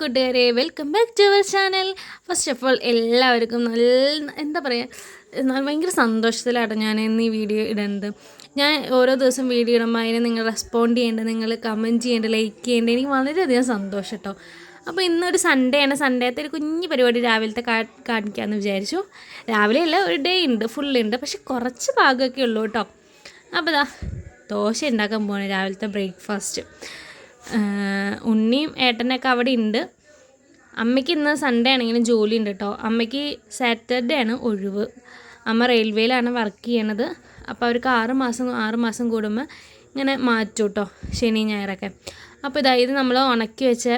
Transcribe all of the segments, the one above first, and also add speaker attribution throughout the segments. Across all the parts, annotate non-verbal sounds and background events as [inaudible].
Speaker 1: കൂട്ടുകാരെ welcome back to our channel first of all എല്ലാവർക്കും നല്ല എന്താ പറയുക ഭയങ്കര സന്തോഷത്തിലാണ് ഞാൻ ഇന്ന് ഈ വീഡിയോ ഇടുന്നത് ഞാൻ ഓരോ ദിവസം വീഡിയോ ഇടുമ്പോൾ അതിനെ നിങ്ങൾ റെസ്പോണ്ട് ചെയ്യേണ്ടത് നിങ്ങൾ കമന്റ് ചെയ്യേണ്ടത് ലൈക്ക് ചെയ്യേണ്ടത് എനിക്ക് വളരെയധികം സന്തോഷം കേട്ടോ അപ്പോൾ ഇന്നൊരു സൺഡേ ആണ്. സൺഡേത്തെ ഒരു കുഞ്ഞു പരിപാടി രാവിലത്തെ കാണിക്കാമെന്ന് വിചാരിച്ചു. രാവിലെ അല്ല ഒരു ഡേ ഉണ്ട് ഫുൾ ഉണ്ട്. പക്ഷെ കുറച്ച് ഭാഗമൊക്കെ ഉള്ളൂ കേട്ടോ അപ്പോൾ ദോശ ഉണ്ടാക്കാൻ പോവാണ് രാവിലത്തെ ബ്രേക്ക്ഫാസ്റ്റ് ഉണ്ണിയും ഏട്ടനൊക്കെ അവിടെ ഉണ്ട് അമ്മയ്ക്ക് ഇന്ന് സൺഡേ ആണെങ്കിലും ജോലി ഉണ്ട് കേട്ടോ അമ്മയ്ക്ക് സാറ്റർഡേ ആണ് ഒഴിവ്. അമ്മ റെയിൽവേയിലാണ് വർക്ക് ചെയ്യണത്. അപ്പോൾ അവർക്ക് ആറ് മാസം ആറ് മാസം കൂടുമ്പോൾ ഇങ്ങനെ മാറ്റും കേട്ടോ ശനി ഞായറൊക്കെ. അപ്പോൾ ഇതാ ഇത് നമ്മൾ ഉണക്കി വെച്ച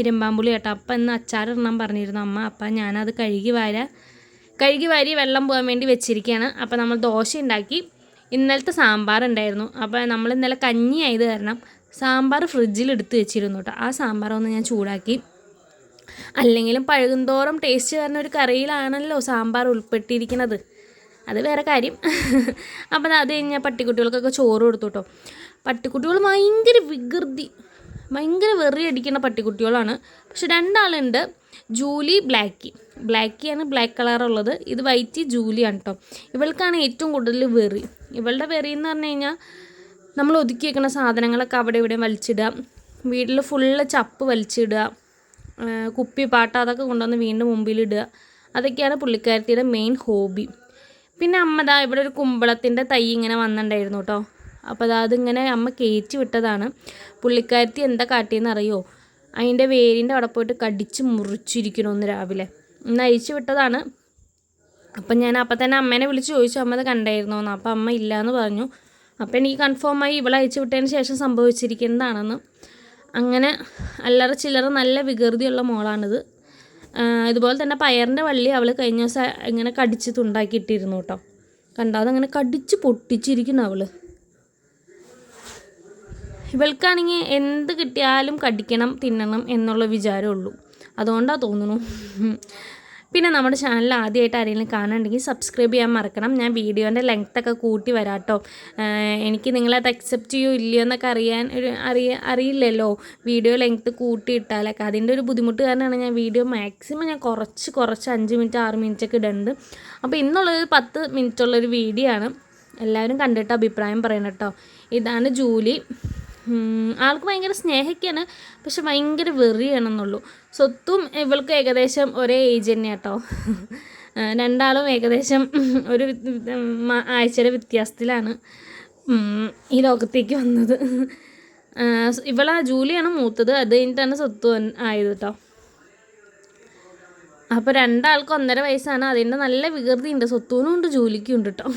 Speaker 1: ഇരുമ്പാമ്പുളി കേട്ടോ. അപ്പം ഇന്ന് അച്ചാറിടണം പറഞ്ഞിരുന്നു അമ്മ. അപ്പം ഞാനത് കഴുകി വാര. കഴുകി വാരി വെള്ളം പോകാൻ വേണ്ടി വെച്ചിരിക്കുകയാണ് അപ്പോൾ നമ്മൾ ദോശ ഉണ്ടാക്കി ഇന്നലത്തെ സാമ്പാർ ഉണ്ടായിരുന്നു അപ്പോൾ നമ്മൾ ഇന്നലെ കഞ്ഞി ആയത് കാരണം സാമ്പാർ ഫ്രിഡ്ജിൽ എടുത്ത് വെച്ചിരുന്നു കേട്ടോ ആ സാമ്പാർ ഒന്ന് ഞാൻ ചൂടാക്കി. അല്ലെങ്കിലും പഴുകുന്തോറും ടേസ്റ്റ് വരുന്ന ഒരു കറിയിലാണല്ലോ സാമ്പാർ ഉൾപ്പെട്ടിരിക്കുന്നത്. അത് വേറെ കാര്യം. [laughs] അപ്പം അത് കഴിഞ്ഞാൽ പട്ടിക്കുട്ടികൾക്കൊക്കെ ചോറ് കൊടുത്തു കേട്ടോ പട്ടിക്കുട്ടികൾ ഭയങ്കര വികൃതി ഭയങ്കര വെറി അടിക്കുന്ന പട്ടിക്കുട്ടികളാണ്. പക്ഷെ രണ്ടാളുണ്ട് ജൂലി ബ്ലാക്കി. ബ്ലാക്കിയാണ് ബ്ലാക്ക് കളറുള്ളത്. ഇത് വൈറ്റ് ജൂലിയാണ് കേട്ടോ ഇവൾക്കാണ് ഏറ്റവും കൂടുതൽ വെറി. ഇവളുടെ വെറി എന്ന് പറഞ്ഞു കഴിഞ്ഞാൽ നമ്മൾ ഒതുക്കി വെക്കുന്ന സാധനങ്ങളൊക്കെ അവിടെ ഇവിടെ വലിച്ചിടുക. വീട്ടിൽ ഫുള്ള് ചപ്പ് വലിച്ചിടുക. കുപ്പി പാട്ട അതൊക്കെ കൊണ്ടുവന്ന് വീണ്ടും മുമ്പിലിടുക. അതൊക്കെയാണ് പുള്ളിക്കാരത്തിയുടെ മെയിൻ ഹോബി പിന്നെ അമ്മ ദാ ഇവിടെ ഒരു കുമ്പളത്തിന്റെ തൈ ഇങ്ങനെ വന്നിട്ടുണ്ടായിരുന്നു കേട്ടോ. അപ്പോൾ അതാ അതിങ്ങനെ അമ്മ കയറ്റി വിട്ടതാണ്. പുള്ളിക്കാരത്തി എന്താ കാട്ടിയെന്ന് അറിയോ? അതിന്റെ വേരിന്റെ അവിടെ പോയിട്ട് കടിച്ച് മുറിച്ചിരിക്കണം ഒന്ന് രാവിലെ. ഇന്ന് അഴിച്ചു വിട്ടതാണ്. അപ്പം ഞാൻ അപ്പം തന്നെ അമ്മേനെ വിളിച്ച് ചോദിച്ചു അമ്മ അത് കണ്ടായിരുന്നോ? എന്ന്. അപ്പം അമ്മ ഇല്ലയെന്ന് പറഞ്ഞു. അപ്പം എനിക്ക് കൺഫേം ആയി ഇവളെ അയച്ചു വിട്ടതിന് ശേഷം സംഭവിച്ചിരിക്കുന്നതാണെന്ന്. അങ്ങനെ അല്ലറ ചില്ലറ നല്ല വികൃതിയുള്ള മോളാണിത്. ഇതുപോലെ തന്നെ പയറിന്റെ വള്ളി അവൾ കഴിഞ്ഞ ദിവസം ഇങ്ങനെ കടിച്ച് തുണ്ടാക്കിയിട്ടിരുന്നു കേട്ടോ. കണ്ടോ? അങ്ങനെ കടിച്ച് പൊട്ടിച്ചിരിക്കുന്നു അവൾ ഇവൾക്കാണെങ്കിൽ എന്ത് കിട്ടിയാലും കടിക്കണം തിന്നണം എന്നുള്ള വിചാരമുള്ളൂ അതുകൊണ്ടാണ് തോന്നുന്നു. പിന്നെ നമ്മുടെ ചാനൽ ആദ്യമായിട്ട് ആരെങ്കിലും കാണുന്നുണ്ടെങ്കിൽ സബ്സ്ക്രൈബ് ചെയ്യാൻ മറക്കണം. ഞാൻ വീഡിയോന്റെ ലെങ്ത് ഒക്കെ കൂട്ടി വരാട്ടോ എനിക്ക് നിങ്ങളത് അക്സെപ്റ്റ് ചെയ്യോ ഇല്ലയോ എന്നൊക്കെ അറിയാൻ ഒരു അറിയ അറിയില്ലല്ലോ. വീഡിയോ ലെങ്ത് കൂട്ടിയിട്ടാലൊക്കെ അതിന്റെ ഒരു ബുദ്ധിമുട്ട് കാരണമാണ് ഞാൻ വീഡിയോ മാക്സിമം ഞാൻ കുറച്ച് കുറച്ച് അഞ്ച് മിനിറ്റ് ആറ് മിനിറ്റ് ഒക്കെ ഇടുന്നുണ്ട് അപ്പോൾ ഇന്നുള്ളത് പത്ത് മിനിറ്റുള്ളൊരു വീഡിയോ ആണ്. എല്ലാവരും കണ്ടിട്ട് അഭിപ്രായം പറയണം കേട്ടോ ഇതാണ് ജൂലി. ആൾക്ക് ഭയങ്കര സ്നേഹിക്കാണ് പക്ഷെ ഭയങ്കര വെറിയാണെന്നുള്ളൂ. സ്വത്തും ഇവൾക്ക് ഏകദേശം ഒരേ ഏജ് തന്നെ കേട്ടോ രണ്ടാളും ഏകദേശം ഒരു ആഴ്ചയുടെ വ്യത്യാസത്തിലാണ് ഈ ലോകത്തേക്ക് വന്നത്. ഇവളാ ജൂലിയാണ് മൂത്തത് അത് കഴിഞ്ഞിട്ടാണ് സ്വത്ത് ആയത് കേട്ടോ അപ്പോൾ രണ്ടാൾക്കും ഒന്നര വയസ്സാണ് അതിന്റെ നല്ല വികൃതി ഉണ്ട് സ്വത്തൂനും ഉണ്ട് ജോലിക്കും ഉണ്ട് കേട്ടോ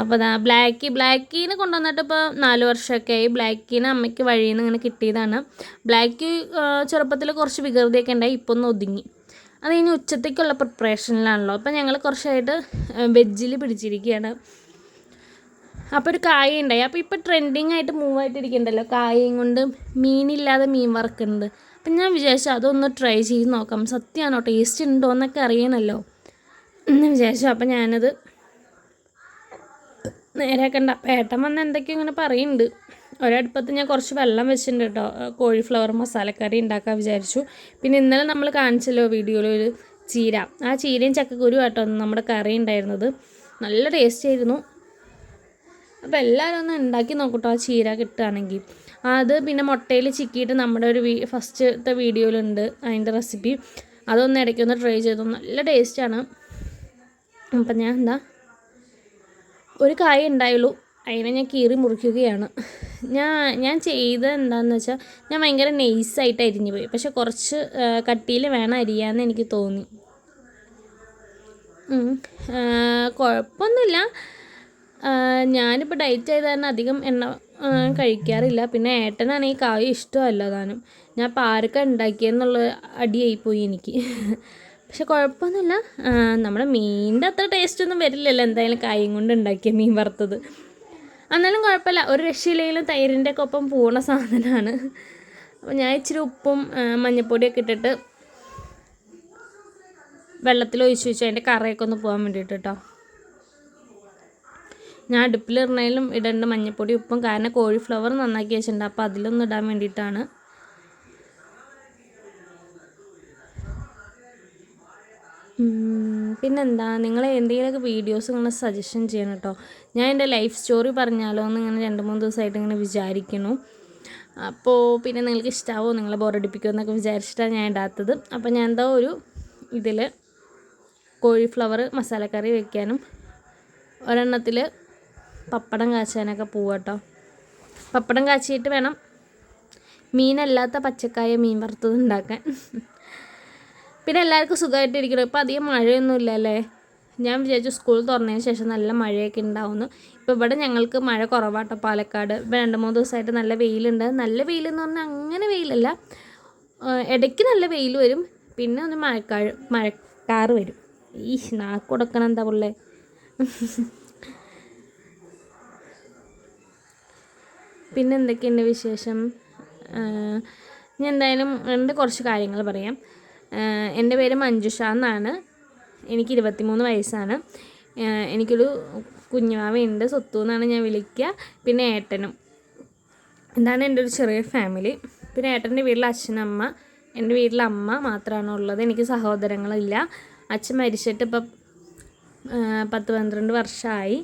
Speaker 1: അപ്പോൾ അതാ ബ്ലാക്കി ബ്ലാക്കീനെ കൊണ്ടുവന്നിട്ട് ഇപ്പോൾ നാല് വർഷമൊക്കെ ആയി ബ്ലാക്കീനെ അമ്മയ്ക്ക് വഴിയിൽ നിന്ന് ഇങ്ങനെ കിട്ടിയതാണ്. ബ്ലാക്ക് ചെറുപ്പത്തിൽ കുറച്ച് വികൃതിയൊക്കെ ഉണ്ടായി ഇപ്പോൾ ഒന്ന് ഒതുങ്ങി. അത് കഴിഞ്ഞ് ഉച്ചത്തേക്കുള്ള പ്രിപ്പറേഷനിലാണല്ലോ അപ്പോൾ ഞങ്ങൾ കുറച്ചായിട്ട് വെജ്ജിൽ പിടിച്ചിരിക്കുകയാണ് അപ്പോൾ ഒരു കായ ഉണ്ടായി. അപ്പോൾ ഇപ്പോൾ ട്രെൻഡിങ് ആയിട്ട് മൂവ് ആയിട്ടിരിക്കുന്നുണ്ടല്ലോ കായയും കൊണ്ട് മീനില്ലാതെ മീൻ വറക്കുന്നത്. അപ്പം ഞാൻ വിചാരിച്ചു അതൊന്ന് ട്രൈ ചെയ്ത് നോക്കാം. സത്യമാണോ ടേസ്റ്റ് ഉണ്ടോ എന്നൊക്കെ അറിയണമല്ലോ എന്ന് വിചാരിച്ചു. അപ്പം ഞാനത് നേരെയാക്കണ്ട കണ്ട ഏട്ടൻ വന്ന് എന്തൊക്കെയോ ഇങ്ങനെ പറയുന്നുണ്ട്. ഒരടുപ്പത്ത് ഞാൻ കുറച്ച് വെള്ളം വെച്ചിട്ടുണ്ട് കേട്ടോ. കോഴിഫ്ലവർ മസാലക്കറി ഉണ്ടാക്കാൻ വിചാരിച്ചു. പിന്നെ ഇന്നലെ നമ്മൾ കാണിച്ചല്ലോ വീഡിയോയിൽ ഒരു ചീര. ആ ചീരയും ചക്കക്കുരു കേട്ടോ നമ്മുടെ കറി ഉണ്ടായിരുന്നത്. നല്ല ടേസ്റ്റ് ആയിരുന്നു. അപ്പോൾ എല്ലാവരും ഒന്ന് ഉണ്ടാക്കി നോക്കട്ടോ ആ ചീര കിട്ടുകയാണെങ്കിൽ. അത് പിന്നെ മുട്ടയിൽ ചിക്കിയിട്ട് നമ്മുടെ ഒരു ഫസ്റ്റത്തെ വീഡിയോയിലുണ്ട് അതിന്റെ റെസിപ്പി അതൊന്ന് ഇടയ്ക്കൊന്ന് ട്രൈ ചെയ്തു. നല്ല ടേസ്റ്റാണ് അപ്പം ഞാൻ എന്താ ഒരു കായ ഉണ്ടായുള്ളൂ. അതിനെ ഞാൻ കീറി മുറിക്കുകയാണ്. ഞാൻ ഞാൻ ചെയ്തത് എന്താണെന്ന് വെച്ചാൽ ഞാൻ ഭയങ്കര നെയ്സായിട്ട് അരിഞ്ഞു പോയി. പക്ഷെ കുറച്ച് കട്ടിയിൽ വേണം അരിയാന്ന് എനിക്ക് തോന്നി. കുഴപ്പമൊന്നുമില്ല. ഞാനിപ്പോൾ ഡയറ്റ് ചെയ്ത് തന്നെ അധികം എണ്ണ കഴിക്കാറില്ല. പിന്നെ ഏട്ടനാണ് ഈ കായ ഇഷ്ടമല്ല താനും. ഞാൻ പാരക്ക ഉണ്ടാക്കിയെന്നുള്ള അടിയായിപ്പോയി എനിക്ക്. പക്ഷെ കുഴപ്പമൊന്നുമില്ല. നമ്മുടെ മീനിന്റെ അത്ര ടേസ്റ്റ് ഒന്നും വരില്ലല്ലോ. എന്തായാലും കായും കൊണ്ട് ഉണ്ടാക്കിയ മീൻ വറുത്തത്. എന്നാലും കുഴപ്പമില്ല. ഒരു രക്ഷയില്ലെങ്കിലും തൈരിന്റെ ഒക്കെ ഒപ്പം പൂർണ സാധനമാണ്. അപ്പോൾ ഞാൻ ഇച്ചിരി ഉപ്പും മഞ്ഞപ്പൊടിയൊക്കെ ഇട്ടിട്ട് വെള്ളത്തിൽ ഒഴിച്ച് വെച്ചു. അതിന്റെ കറയൊക്കെ ഒന്ന് പോകാൻ വേണ്ടിയിട്ട് കേട്ടോ ഞാൻ അടുപ്പിലിടണേലും ഇടേണ്ട മഞ്ഞപ്പൊടി ഉപ്പും കാരണം കോഴിഫ്ലവർ നന്നാക്കി വെച്ചിട്ടുണ്ട്. അപ്പോൾ അതിലൊന്നും ഇടാൻ വേണ്ടിയിട്ടാണ്. പിന്നെന്താ? നിങ്ങൾ എന്തെങ്കിലുമൊക്കെ വീഡിയോസ് നിങ്ങൾ സജഷൻ ചെയ്യണം കേട്ടോ ഞാൻ എന്റെ ലൈഫ് സ്റ്റോറി പറഞ്ഞാലോ എന്ന് ഇങ്ങനെ രണ്ട് മൂന്ന് ദിവസമായിട്ട് ഇങ്ങനെ വിചാരിക്കുന്നു. അപ്പോൾ പിന്നെ നിങ്ങൾക്ക് ഇഷ്ടാവോ? നിങ്ങളെ ബോറടിപ്പിക്കുമോ എന്നൊക്കെ വിചാരിച്ചിട്ടാണ് ഞാൻ ഇടാത്തത്. അപ്പോൾ ഞാൻ എന്താ ഒരു ഇതിൽ കോഴിഫ്ലവർ മസാലക്കറി വെക്കാനും ഒരെണ്ണത്തിൽ പപ്പടം കാച്ചാനൊക്കെ പോവാട്ടോ പപ്പടം കാച്ചിയിട്ട് വേണം മീനല്ലാത്ത പച്ചക്കായ മീൻ വറുത്തത് ഉണ്ടാക്കാൻ. പിന്നെ എല്ലാവർക്കും സുഖമായിട്ടിരിക്കണം ഇപ്പോൾ അധികം മഴയൊന്നുമില്ല അല്ലേ ഞാൻ വിചാരിച്ചു സ്കൂൾ തുറന്നതിന് ശേഷം നല്ല മഴയൊക്കെ ഉണ്ടാവുന്നു. ഇപ്പോൾ ഇവിടെ ഞങ്ങൾക്ക് മഴ കുറവാട്ടോ പാലക്കാട്. ഇപ്പോൾ രണ്ട് മൂന്ന് ദിവസമായിട്ട് നല്ല വെയിലുണ്ട്. നല്ല വെയിലെന്ന് പറഞ്ഞാൽ അങ്ങനെ വെയിലല്ല. ഇടയ്ക്ക് നല്ല വെയിൽ വരും. പിന്നെ ഒന്ന് മഴക്കാഴ മഴക്കാറ് വരും. ഈ നാക്കുടക്കണം എന്താ പുള്ളേ? പിന്നെ എന്തൊക്കെയുണ്ട് വിശേഷം? ഞാൻ എന്തായാലും എന്റെ കുറച്ച് കാര്യങ്ങൾ പറയാം. എന്റെ പേര് മഞ്ജുഷ എന്നാണ്. എനിക്ക് ഇരുപത്തിമൂന്ന് വയസ്സാണ്. എനിക്കൊരു കുഞ്ഞുമാവയുണ്ട് സ്വത്തു എന്നാണ് ഞാൻ വിളിക്കുക. പിന്നെ ഏട്ടനും. ഇതാണ് എന്റെ ഒരു ചെറിയ ഫാമിലി. പിന്നെ ഏട്ടന്റെ വീട്ടിൽ അച്ഛനമ്മ എന്റെ വീട്ടിൽ അമ്മ മാത്രമാണ് ഉള്ളത്. എനിക്ക് സഹോദരങ്ങളില്ല. അച്ഛൻ മരിച്ചിട്ട് ഇപ്പം പത്ത് പന്ത്രണ്ട് വർഷമായി.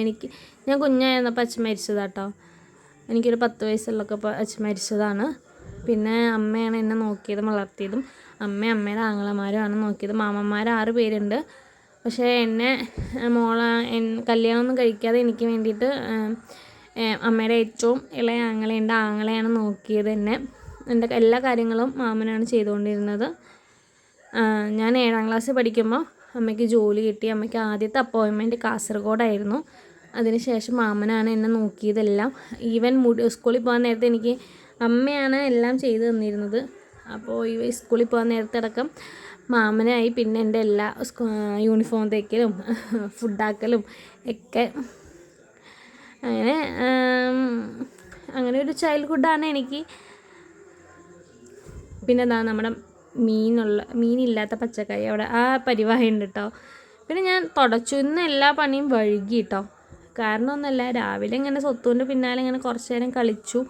Speaker 1: എനിക്ക് ഞാൻ കുഞ്ഞായിരുന്നപ്പോൾ അച്ഛൻ മരിച്ചതാട്ടോ. എനിക്കൊരു പത്ത് വയസ്സുള്ളൊക്കെ അച്ഛൻ മരിച്ചതാണ്. പിന്നെ അമ്മയാണ് എന്നെ നോക്കിയതും വളർത്തിയതും. അമ്മ അമ്മയുടെ ആങ്ങളമാരുമാണ് നോക്കിയത്. മാമന്മാർ ആറ് പേരുണ്ട്. പക്ഷേ എന്നെ മോള കല്യാണമൊന്നും കഴിക്കാതെ എനിക്ക് വേണ്ടിയിട്ട് അമ്മയുടെ ഏറ്റവും ഇളയ ആങ്ങളെ എന്റെ ആങ്ങളെയാണ് നോക്കിയത് എന്നെ. എന്റെ എല്ലാ കാര്യങ്ങളും മാമനാണ് ചെയ്തുകൊണ്ടിരുന്നത്. ഞാൻ ഏഴാം ക്ലാസ്സിൽ പഠിക്കുമ്പോൾ അമ്മയ്ക്ക് ജോലി കിട്ടി. അമ്മയ്ക്ക് ആദ്യത്തെ അപ്പോയിൻമെന്റ് കാസർഗോഡായിരുന്നു. അതിനുശേഷം മാമനാണ് എന്നെ നോക്കിയതെല്ലാം. ഈവൻ മുടി സ്കൂളിൽ പോകാൻ നേരത്തെ എനിക്ക് അമ്മയാണ് എല്ലാം ചെയ്തു തന്നിരുന്നത്. അപ്പോൾ ഈ സ്കൂളിൽ പോകാൻ നേരത്തടക്കം മാമനായി പിന്നെ എന്റെ എല്ലാ യൂണിഫോം തയ്ക്കലും ഫുഡാക്കലും ഒക്കെ അങ്ങനെ അങ്ങനെ ഒരു ചൈൽഡ്ഹുഡാണ് എനിക്ക്. പിന്നെ എന്താ നമ്മുടെ മീനുള്ള മീനില്ലാത്ത പച്ചക്കറി അവിടെ ആ പരിവാഹം ഉണ്ട് കേട്ടോ പിന്നെ ഞാൻ തുടച്ചു. ഇന്ന് എല്ലാ പണിയും വഴുകി കേട്ടോ കാരണമൊന്നുമല്ല രാവിലെ ഇങ്ങനെ സ്വത്തുവിന്റെ പിന്നാലെ ഇങ്ങനെ കുറച്ച് നേരം കളിച്ചു.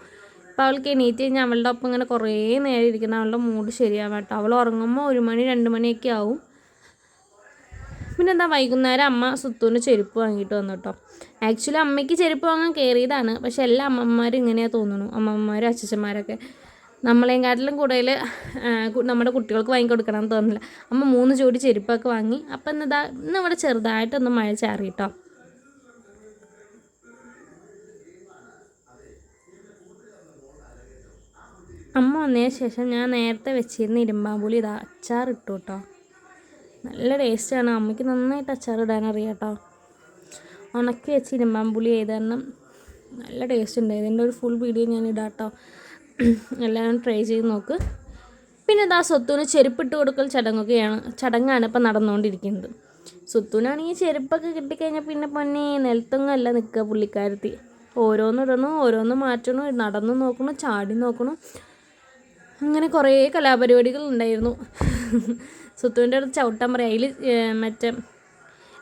Speaker 1: അപ്പോൾ അവൾക്ക് എണീറ്റ് കഴിഞ്ഞാൽ അവളുടെ ഒപ്പം ഇങ്ങനെ കുറേ നേരം ഇരിക്കുന്ന അവളുടെ മൂഡ് ശരിയാവാം കേട്ടോ. അവൾ ഉറങ്ങുമ്പോൾ ഒരു മണി രണ്ട് മണിയൊക്കെ ആവും. പിന്നെ എന്താ വൈകുന്നേരം അമ്മ സുത്തൂന് ചെരുപ്പ് വാങ്ങിയിട്ട് വന്നു കേട്ടോ. ആക്ച്വലി അമ്മയ്ക്ക് ചെരുപ്പ് വാങ്ങാൻ കയറിയതാണ് പക്ഷെ എല്ലാ അമ്മമാരും ഇങ്ങനെയാണ് തോന്നുന്നു. അമ്മമാരും അച്ഛച്ചന്മാരൊക്കെ നമ്മളെക്കാട്ടിലും കൂടുതൽ നമ്മുടെ കുട്ടികൾക്ക് വാങ്ങിക്കൊടുക്കണം എന്ന് തോന്നുന്നില്ല. അമ്മ മൂന്ന് ജോഡി ചെരുപ്പൊക്കെ വാങ്ങി. അപ്പം എന്നതാ ഇന്ന് ഇവിടെ ചെറുതായിട്ടൊന്ന് മഴ ചാറി കേട്ടോ. അമ്മ വന്നതിന് ശേഷം ഞാൻ നേരത്തെ വെച്ചിരുന്ന ഇരുമ്പാമ്പുളി ഇതാ അച്ചാർ ഇട്ടു കേട്ടോ. നല്ല ടേസ്റ്റാണ് അമ്മയ്ക്ക് നന്നായിട്ട് അച്ചാർ ഇടാൻ അറിയാട്ടോ ഉണക്കി വെച്ച് ഇരുമ്പാമ്പുളി ചെയ്ത് നല്ല ടേസ്റ്റ് ഉണ്ട്. ഇതിന്റെ ഒരു ഫുൾ വീഡിയോ ഞാൻ ഇടാട്ടോ എല്ലാവരും ട്രൈ ചെയ്ത് നോക്ക്. പിന്നെ ഇതാ സ്വത്തുവിന് ചെരുപ്പിട്ട് കൊടുക്കൽ ചടങ്ങൊക്കെയാണ് ചടങ്ങാണ് ഇപ്പം നടന്നുകൊണ്ടിരിക്കുന്നത്. സ്വത്തുവിനാണെങ്കിൽ ചെരുപ്പൊക്കെ കിട്ടിക്കഴിഞ്ഞാൽ പിന്നെ പൊന്നെ നിലത്തൊന്നുമല്ല നിൽക്കുക പുള്ളിക്കാരത്തി. ഓരോന്നിടണം ഓരോന്ന് മാറ്റണം നടന്നു നോക്കണം ചാടി നോക്കണു. അങ്ങനെ കുറേ കലാപരിപാടികൾ ഉണ്ടായിരുന്നു. സുത്തുവിന്റെ അടുത്ത് ചവിട്ടാൻ പറയാം. അതിൽ മറ്റേ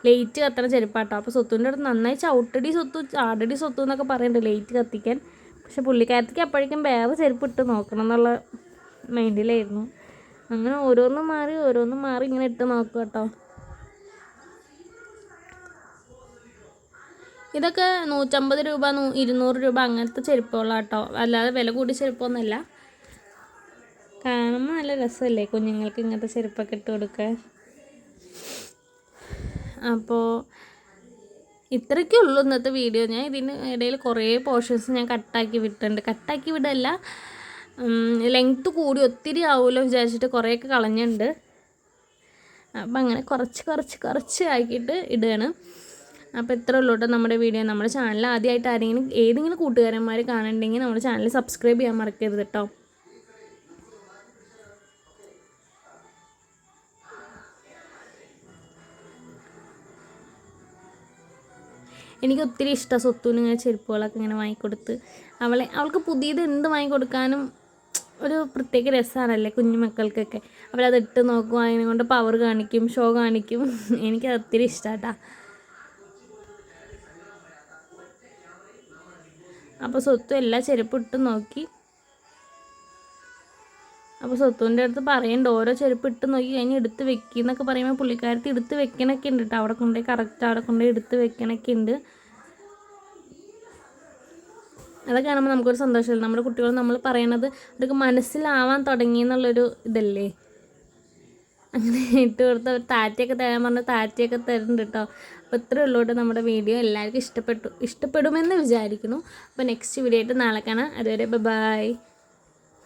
Speaker 1: ലൈറ്റ് കത്തണ ചെരുപ്പാട്ടോ. അപ്പോൾ സ്വത്തുവിന്റെ അടുത്ത് നന്നായി ചവിട്ടടി സ്വത്തു ചാടടി സ്വത്തു എന്നൊക്കെ പറയുന്നുണ്ട് ലൈറ്റ് കത്തിക്കാൻ. പക്ഷെ പുള്ളിക്കാരത്തേക്ക് അപ്പോഴേക്കും വേറെ ചെരുപ്പ് ഇട്ട് നോക്കണം എന്നുള്ള മൈൻഡിലായിരുന്നു. അങ്ങനെ ഓരോന്നും മാറി ഓരോന്നും മാറി ഇങ്ങനെ ഇട്ട് നോക്കുക കേട്ടോ. ഇതൊക്കെ നൂറ്റമ്പത് രൂപ നൂ ഇരുന്നൂറ് രൂപ അങ്ങനത്തെ ചെരുപ്പുകളാണ് കേട്ടോ അല്ലാതെ വില കൂടിയ ചെരുപ്പൊന്നുമല്ല. കാണുമ്പോൾ നല്ല രസമല്ലേ കുഞ്ഞുങ്ങൾക്ക് ഇങ്ങനത്തെ ചെരുപ്പൊക്കെ ഇട്ട് കൊടുക്കാൻ? അപ്പോൾ ഇത്രയൊക്കെ ഉള്ളൂ ഇന്നത്തെ വീഡിയോ. ഞാൻ ഇതിന് ഇടയിൽ കുറേ പോർഷൻസ് ഞാൻ കട്ടാക്കി വിട്ടിട്ടുണ്ട്. കട്ടാക്കി വിടല്ല ലെങ്ത്ത് കൂടി ഒത്തിരി ആവുമല്ലോ വിചാരിച്ചിട്ട് കുറേയൊക്കെ കളഞ്ഞിട്ടുണ്ട്. അപ്പം അങ്ങനെ കുറച്ച് കുറച്ച് കുറച്ച് ആക്കിയിട്ട് ഇടുകയാണ്. അപ്പോൾ ഇത്ര ഉള്ളൂ കേട്ടോ നമ്മുടെ വീഡിയോ. നമ്മുടെ ചാനൽ ആദ്യമായിട്ട് ആരെങ്കിലും ഏതെങ്കിലും കൂട്ടുകാരന്മാർ കാണുന്നുണ്ടെങ്കിൽ നമ്മുടെ ചാനൽ സബ്സ്ക്രൈബ് ചെയ്യാൻ മറക്കരുത് കേട്ടോ. എനിക്ക് ഒത്തിരി ഇഷ്ടമാണ് സ്വത്തുവിന് ഇങ്ങനെ ചെരുപ്പുകളൊക്കെ ഇങ്ങനെ വാങ്ങിക്കൊടുത്ത്. അവളെ അവൾക്ക് പുതിയത് എന്ത് വാങ്ങിക്കൊടുക്കാനും ഒരു പ്രത്യേക രസമാണല്ലേ കുഞ്ഞു മക്കൾക്കൊക്കെ. അവരത് ഇട്ട് നോക്കും അതിനെ കൊണ്ട് പവർ കാണിക്കും ഷോ കാണിക്കും. [laughs] എനിക്ക് ഒത്തിരി ഇഷ്ടമാട്ടാ അപ്പോൾ സ്വത്തും എല്ലാ ചെരുപ്പ് ഇട്ട് നോക്കി. അപ്പോൾ സ്വത്തുവിന്റെ അടുത്ത് പറയണ്ട ഓരോ ചെരുപ്പ് ഇട്ട് നോക്കി കഴിഞ്ഞ് എടുത്ത് വെക്കുന്നൊക്കെ പറയുമ്പോൾ പുള്ളിക്കാരത്തി എടുത്ത് വെക്കണൊക്കെ ഉണ്ട് കേട്ടോ അവിടെ കൊണ്ടുപോയി കറക്റ്റ് അവിടെ കൊണ്ടുപോയി എടുത്ത് വെക്കണൊക്കെ ഉണ്ട്. അതൊക്കെ കാണുമ്പോൾ നമുക്കൊരു സന്തോഷമില്ല നമ്മുടെ കുട്ടികൾ നമ്മൾ പറയണത് അവർക്ക് മനസ്സിലാവാൻ തുടങ്ങി എന്നുള്ളൊരു ഇതല്ലേ? അങ്ങനെ ഇട്ട് കൊടുത്ത് അവർ താറ്റയൊക്കെ തരാൻ പറഞ്ഞ് താറ്റയൊക്കെ തരുന്നുണ്ട് കേട്ടോ അപ്പോൾ ഇത്രയേ ഉള്ളൂ നമ്മുടെ വീഡിയോ. എല്ലാവർക്കും ഇഷ്ടപ്പെട്ടു ഇഷ്ടപ്പെടുമെന്ന് വിചാരിക്കുന്നു. അപ്പോൾ നെക്സ്റ്റ് വീഡിയോ ആയിട്ട് നാളെ കാണാം. അതുവരെ ബൈ